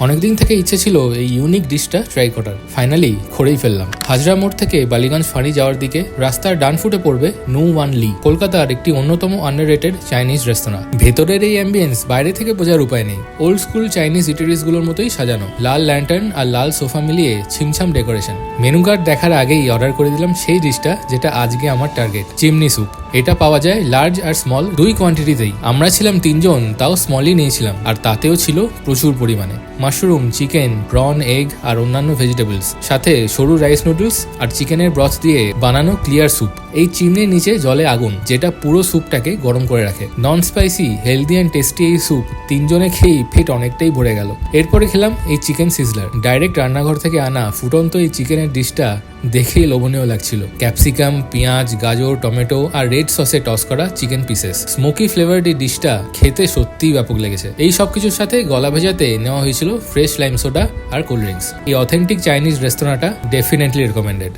অনেকদিন থেকে ইচ্ছে ছিল এই ইউনিক ডিশটা ট্রাই করার। ফাইনালি করেই ফেললাম। হাজরা মোড় থেকে বালিগঞ্জ ফাঁড়ি যাওয়ার দিকে রাস্তার ডান ফুটে পড়বে নো ওয়ান লি। কলকাতার একটি অন্যতম আন্ডার চাইনিজ রেস্তোরাঁ ভেতরের এই অ্যাম্বিয়েন্স বাইরে থেকে বোঝার উপায় নেই। ওল্ড স্কুল চাইনিজ ইটারিসগুলোর মতোই সাজানো। লাল ল্যান্টার্ন আর লাল সোফা মিলিয়ে ছিমছাম ডেকোরেশন মেনু কার্ড দেখার আগেই অর্ডার করে দিলাম সেই ডিশটা যেটা আজকে আমার টার্গেট চিমনি স্যুপ এটা পাওয়া যায় লার্জ আর স্মল দুই কোয়ান্টিটিতেই আমরা ছিলাম তিনজন, তাও স্মলই নিয়েছিলাম। আর তাতেও ছিল প্রচুর পরিমাণে। মাশরুম চিকেন প্রন এগ আর অন্যান্য ভেজিটেবলস সাথে সরু রাইস নুডলস আর চিকেনের ব্রথ দিয়ে বানানো ক্লিয়ার স্যুপ এই চিমনির নিচে জলে আগুন, যেটা পুরো স্যুপটাকে গরম করে রাখে। Non spicy healthy and tasty এই স্যুপ তিনজনে খেয়েই ফিট অনেকটাই ভরে গেল। এরপরে খেলাম এই চিকেন সিজলার ডাইরেক্ট রান্নাঘর থেকে আনা ফুটন্ত এই চিকেনের ডিশটা দেখেই লোভনীয় লাগছিল। ক্যাপসিকাম, পেঁয়াজ, গাজর, টমেটো আর রেড সসে টস করা চিকেন পিসেস। স্মোকি ফ্লেভারড এই ডিশটা খেতে সত্যিই ব্যাপক লেগেছে। এই সব কিছুর সাথে গলা ভেজাতে নেওয়া হয়েছিল ফ্রেশ লাইম সোডা আর কোল্ড ড্রিঙ্কস। এই অথেন্টিক চাইনিজ রেস্তোরাঁটা ডেফিনেটলি রেকমেন্ডেড